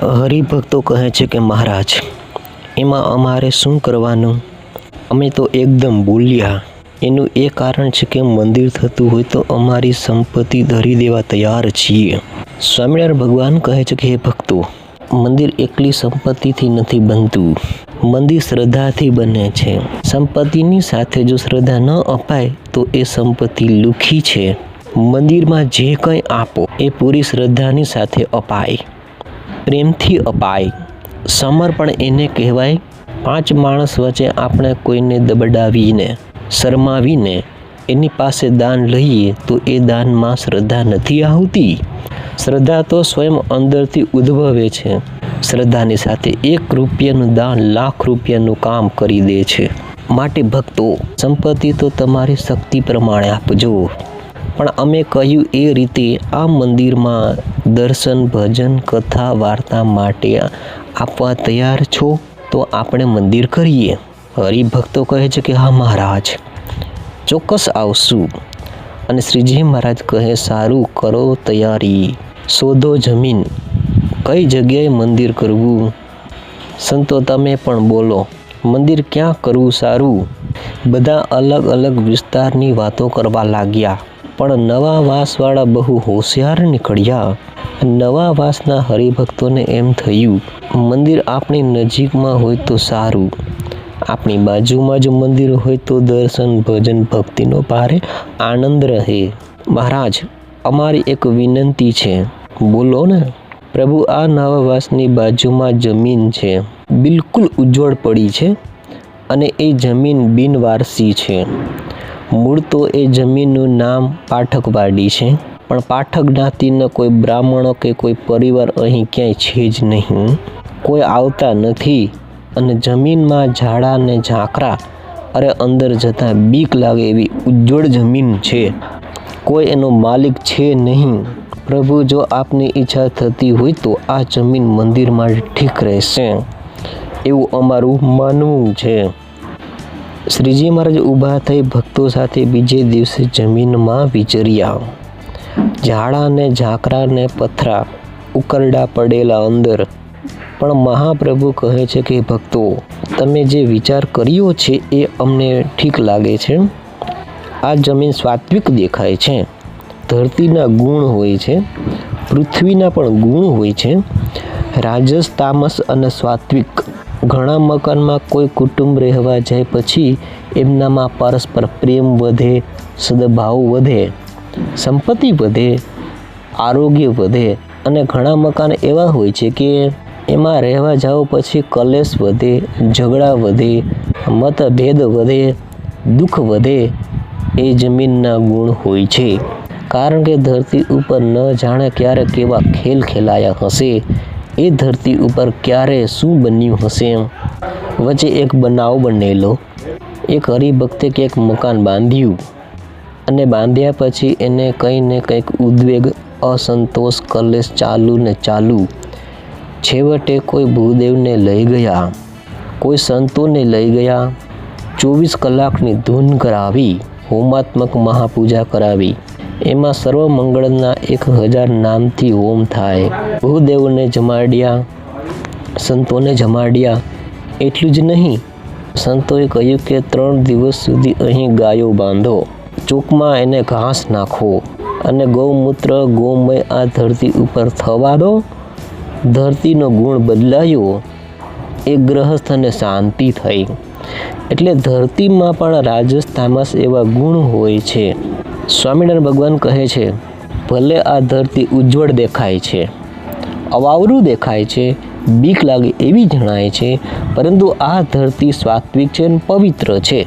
હરિભક્તો કહે છે કે મહારાજ, એમાં અમારે શું કરવાનું? અમે તો એકદમ બોલ્યા. એનું એ કારણ છે કે મંદિર થતું હોય તો અમારી સંપત્તિ ધરી દેવા તૈયાર છીએ. સ્વામિનારાયણ ભગવાન કહે છે કે, હે ભક્તો, મંદિર એકલી સંપત્તિથી નથી બનતું. મંદિર શ્રદ્ધાથી બને છે. સંપત્તિની સાથે જો શ્રદ્ધા ન અપાય, તો એ સંપત્તિ લુખી છે. મંદિરમાં જે કંઈ આપો, એ પૂરી શ્રદ્ધાની સાથે અપાય. પ્રેમથી અપાય. સમર્પણ એને કહેવાય. પાંચ માણસ વચ્ચે આપણે કોઈને દબડાવીને, શરમાવીને એની પાસે દાન લઈએ તો એ દાનમાં શ્રદ્ધા નથી આવતી. શ્રદ્ધા તો સ્વયં અંદરથી ઉદ્ભવે છે. શ્રદ્ધાની સાથે એક રૂપિયાનું દાન લાખ રૂપિયાનું કામ કરી દે છે. માટે ભક્તો, સંપત્તિ તો તમારી શક્તિ પ્રમાણે આપજો. પણ અમે કહ્યું એ રીતે આ મંદિરમાં દર્શન, ભજન, કથા, વાર્તા માટે આપવા તૈયાર છો? તો આપણે મંદિર કરીએ. હરિભક્તો કહે છે કે હા મહારાજ. ચોક્કસ આવશું. અને શ્રીજી મહારાજ કહે, સારું કરો તૈયારી. શોધો જમીન. કઈ જગ્યાએ મંદિર કરવું? સંતો તમે પણ બોલો. મંદિર ક્યાં કરવું સારું? બધા અલગ અલગ વિસ્તારની વાતો કરવા લાગ્યા. પણ નવા વાસવાળા બહુ હોશિયાર નીકળ્યા. નવા વાસના હરિભક્તોને એમ થયું, મંદિર આપણી નજીકમાં હોય તો સારું. આપણી બાજુમાં જ મંદિર હોય તો દર્શન, ભજન, ભક્તિનો ભારે આનંદ રહે. મહારાજ, અમારી એક વિનંતી છે. બોલો ને. પ્રભુ, આ નવાવાસની બાજુમાં જમીન છે. બિલકુલ ઉજ્જવળ પડી છે અને એ જમીન બિનવારસી છે. મૂળ તો એ જમીનનું નામ પાઠકવાડી છે, પણ પાઠક જ્ઞાતિના કોઈ બ્રાહ્મણો કે કોઈ પરિવાર અહીં ક્યાંય છે જ નહીં. કોઈ આવતા નથી અને જમીનમાં ઝાડા ને ઝાંકરા અરે અંદર જતાં બીક લાગે એવી ઉજ્જવળ જમીન છે. કોઈ એનો માલિક છે નહીં. પ્રભુ, જો આપની ઈચ્છા થતી હોય તો આ જમીન મંદિર માટે ઠીક રહેશે. એવું અમારું માનવું છે. શ્રીજી મહારાજ ઊભા થઈ ભક્તો સાથે બીજે દિવસે જમીનમાં વિચર્યા. ઝાડા ને ઝાકરા ને પથરા ઉકરડા પડેલા અંદર. પણ મહાપ્રભુ કહે છે કે, ભક્તો, તમે જે વિચાર કર્યો છે એ અમને ઠીક લાગે છે. આ જમીન સાત્વિક દેખાય છે. ધરતીના ગુણ હોય છે. પૃથ્વીના પણ ગુણ હોય છે. રાજસ, તામસ અને સાત્વિક ઘણા મકાનમાં કોઈ કુટુંબ રહેવા જાય પછી એમનામાં પરસ્પર પ્રેમ વધે, સદભાવ વધે, સંપત્તિ વધે, આરોગ્ય વધે અને ઘણા મકાન એવા હોય છે કે એમાં રહેવા જાઓ પછી કલેશ વધે, ઝઘડા વધે, મતભેદ વધે, દુઃખ વધે, એ જમીનના ગુણ હોય છે. કારણ કે ધરતી ઉપર ન જાણે ક્યારે કેવા ખેલ ખેલાયા હશે. એ ધરતી ઉપર ક્યારે શું બન્યું હશે વચ્ચે એક બનાવ બનેલો. એક હરિભક્તે કંઈક મકાન બાંધ્યું અને બાંધ્યા પછી એને કંઈ ને કંઈક ઉદ્વેગ, અસંતોષ, કલેશ ચાલુ ને ચાલુ. છેવટે કોઈ ભૂદેવને લઈ ગયા. કોઈ સંતોને લઈ ગયા. ચોવીસ કલાકની ધૂન કરાવી, હોમાત્મક મહાપૂજા કરાવી. એમાં સર્વ મંગળના એક હજાર નામથી હોમ થાય. ભૂદેવને જમાડ્યા, સંતોને જમાડ્યા. એટલું જ નહીં, સંતોએ કહ્યું કે ત્રણ દિવસ સુધી અહીં ગાયો બાંધો. ચોકમાં એને ઘાસ નાખો અને ગૌમૂત્ર, ગૌમય આ ધરતી ઉપર થવા દો. ધરતીનો ગુણ બદલાયો. એ ગ્રહસ્થને શાંતિ થઈ. એટલે ધરતીમાં પણ રાજસ્થામસ એવા ગુણ હોય છે. સ્વામિનારાયણ ભગવાન કહે છે, ભલે આ ધરતી ઉજ્જવળ દેખાય છે, અવાવરું દેખાય છે, બીક લાગે એવી જણાય છે, પરંતુ આ ધરતી સાત્વિક છે અને પવિત્ર છે.